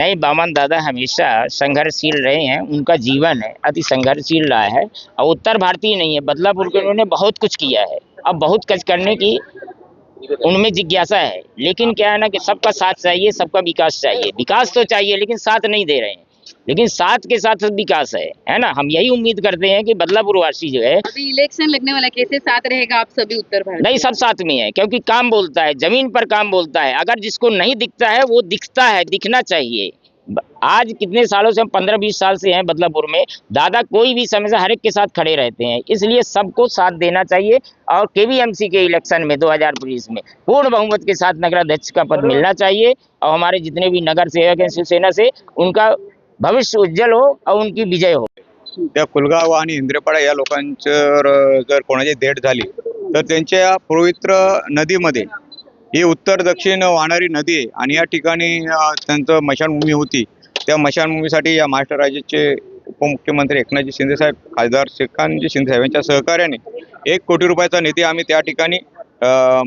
नहीं, बामन दादा हमेशा संघर्षशील रहे हैं, उनका जीवन है, अति संघर्षशील रहा है और उत्तर भारतीय नहीं है, बदलापुर के उन्होंने बहुत कुछ किया है, अब बहुत कुछ करने की उनमें जिज्ञासा है, लेकिन क्या है ना कि सबका साथ चाहिए, सबका विकास चाहिए, विकास तो चाहिए, लेकिन साथ नहीं दे रहे हैं। लेकिन साथ के साथ विकास है है ना? हम यही उम्मीद करते हैं कि बदलापुर वासी जो है अभी इलेक्शन लगने वाला कैसे साथ रहेगा आप सभी उत्तर भारत नहीं सब साथ में है क्योंकि काम बोलता है ज़मीन पर काम बोलता है। अगर जिसको नहीं दिखता है वो दिखता है दिखना चाहिए। आज कितने सालों से हम पंद्रह बीस साल से हैं बदलापुर में दादा कोई भी समय से हर एक के साथ खड़े रहते हैं। इसलिए सबको साथ देना चाहिए और केवीएमसी के इलेक्शन में 2020 में पूर्ण बहुमत के साथ नगराध्यक्ष का पद मिलना चाहिए और हमारे जितने भी नगर सेवक हैं शिवसेना से उनका भविष्य उज्ज्वल हो और उनकी विजय हो। त्या कुलगाव आणि इंद्रेपाडा या लोकांचं जर कोणाची डेट झाली तर त्यांच्या पवित्र नदीमध्ये ही उत्तर दक्षिण वाहणारी नदी आहे. आणि या ठिकाणी त्यांचं मशानभूमी होती. त्या मशानभूमीसाठी या महाराष्ट्र राज्याचे उपमुख्यमंत्री एकनाथजी शिंदेसाहेब खासदार श्रीकांतजी शिंदेसाहेब यांच्या सहकार्याने एक कोटी रुपयाचा निधी आम्ही त्या ठिकाणी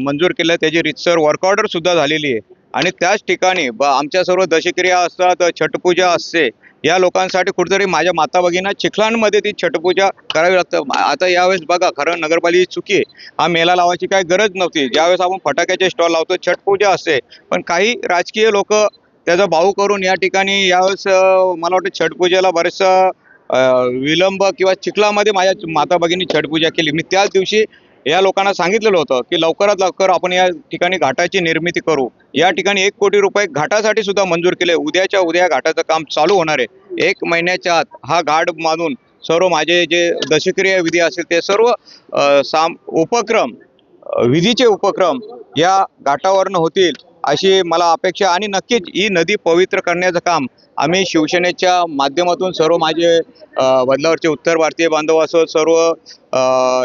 मंजूर केला. त्याची रितसर वर्कऑर्डरसुद्धा सुद्धा झालेली आहे. आणि त्याच ठिकाणी ब आमच्या सर्व दशक्रिया असतात छटपूजा असते या लोकांसाठी कुठेतरी माझ्या माता भगिना चिखलांमध्ये ती छटपूजा करावी लागतं. आता यावेळेस बघा खरं नगरपालिकेची चुकी आहे. हा मेला लावायची काही गरज नव्हती. ज्यावेळेस आपण फटाक्याचे स्टॉल लावतो छटपूजा असते. पण काही राजकीय लोक त्याचा भाऊ करून या ठिकाणी यावेळेस मला वाटतं छटपूजेला बरेचसा विलंब किंवा चिखलामध्ये माझ्या माता भगिनी छटपूजा केली. मी त्याच दिवशी या लोकांना सांगितलेलं होतं की लवकरात लवकर आपण या ठिकाणी घाटाची निर्मिती करू. या ठिकाणी एक कोटी रुपये घाटासाठी सुद्धा मंजूर केले. उद्याच्या उद्या घाटाचं काम चालू होणार आहे. एक महिन्याच्या आत हा घाट बांधून सर्व माझे जे दशक्रिया विधी असेल ते सर्व साम उपक्रम विधीचे उपक्रम या घाटावरनं होतील. अशी मला अपेक्षा आणि नक्कीच ही नदी पवित्र करण्याचं काम आम्ही शिवसेनेच्या माध्यमातून सर्व माझे बदलावरचे उत्तर भारतीय बांधव असो सर्व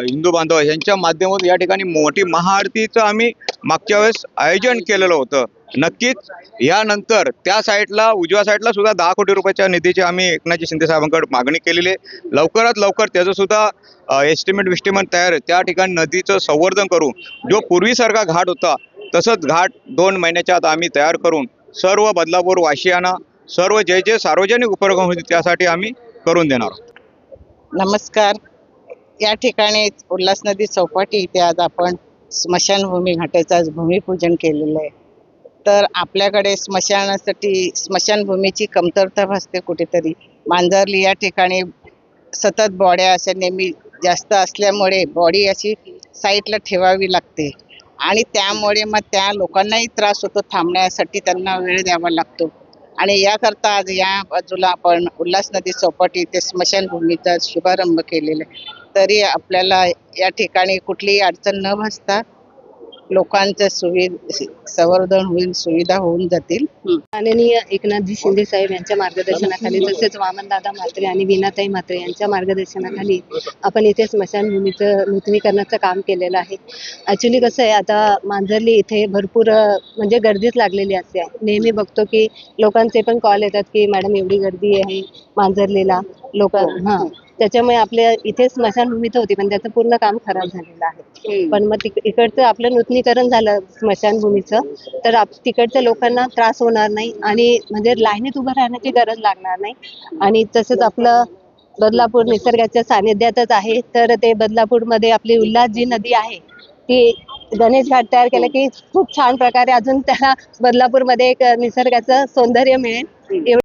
हिंदू बांधव यांच्या माध्यमातून या ठिकाणी मोठी महाआरतीचं आम्ही मागच्या वेळेस आयोजन केलेलं होतं. नक्कीच यानंतर त्या साईडला उजव्या साईडला सुद्धा दहा कोटी रुपयाच्या निधीची आम्ही एकनाथजी शिंदे साहेबांकडे मागणी केलेली आहे. लवकरात लवकर त्याचं सुद्धा एस्टिमेट विस्टिमेट तयार त्या ठिकाणी नदीचं संवर्धन करू जो पूर्वीसारखा घाट होता तसंच घाट दोन महिन्याच्या आत आम्ही तयार करून सर्व बदलापूर वाशियांना सर्व जे जे सार्वजनिक उपक्रम होते त्यासाठी आम्ही करून देणार नमस्कार. या ठिकाणी उल्हास नदी चौपाटी इथे आज आपण स्मशानभूमी घाटाचं आज भूमिपूजन केलेलं आहे. तर आपल्याकडे स्मशानासाठी स्मशानभूमीची कमतरता भासते कुठेतरी. मांजरली या ठिकाणी सतत बॉड्या अशा नेहमी जास्त असल्यामुळे बॉडी अशी साईडला ठेवावी लागते. आणि त्यामुळे मग त्या लोकांनाही त्रास होतो थांबण्यासाठी त्यांना वेळ द्यावा लागतो. आणि याकरता आज या बाजूला आपण उल्हास नदी चौपाटी इथे स्मशानभूमीचा शुभारंभ केलेला आहे. तरी आपल्याला या ठिकाणी कुठलीही अडचण न भासता लोकांचं सुविध संवर्धन होईल सुविधा होऊन जातील. माननीय एकनाथजी शिंदे साहेब यांच्या मार्गदर्शनाखाली तसेच वामनदादा म्हात्रे आणि विनाताई म्हात्रे यांच्या मार्गदर्शनाखाली आपण इथे स्मशानभूमीचं नूतनीकरणाचं काम केलेलं आहे. ॲक्च्युली कसं आहे आता मांजरली इथे भरपूर म्हणजे गर्दीच लागलेली असते. नेहमी बघतो की लोकांचे पण कॉल येतात की मॅडम एवढी गर्दी आहे मांजरलीला. लोक हां. त्याच्यामुळे आपल्या इथे स्मशानभूमी तर होती पण त्याचं पूर्ण काम खराब झालेलं आहे. पण मग इकडचं आपलं नूतनीकरण झालं स्मशानभूमीचं तर तिकडच्या लोकांना त्रास होणार नाही आणि म्हणजे लाईनीत उभं राहण्याची गरज लागणार नाही. आणि तसंच आपलं बदलापूर निसर्गाच्या सानिध्यातच आहे तर ते बदलापूरमध्ये आपली उल्हास जी नदी आहे ती गणेश घाट तयार केलं की खूप छान प्रकारे अजून त्याला बदलापूरमध्ये एक निसर्गाचं सौंदर्य मिळेल. एवढं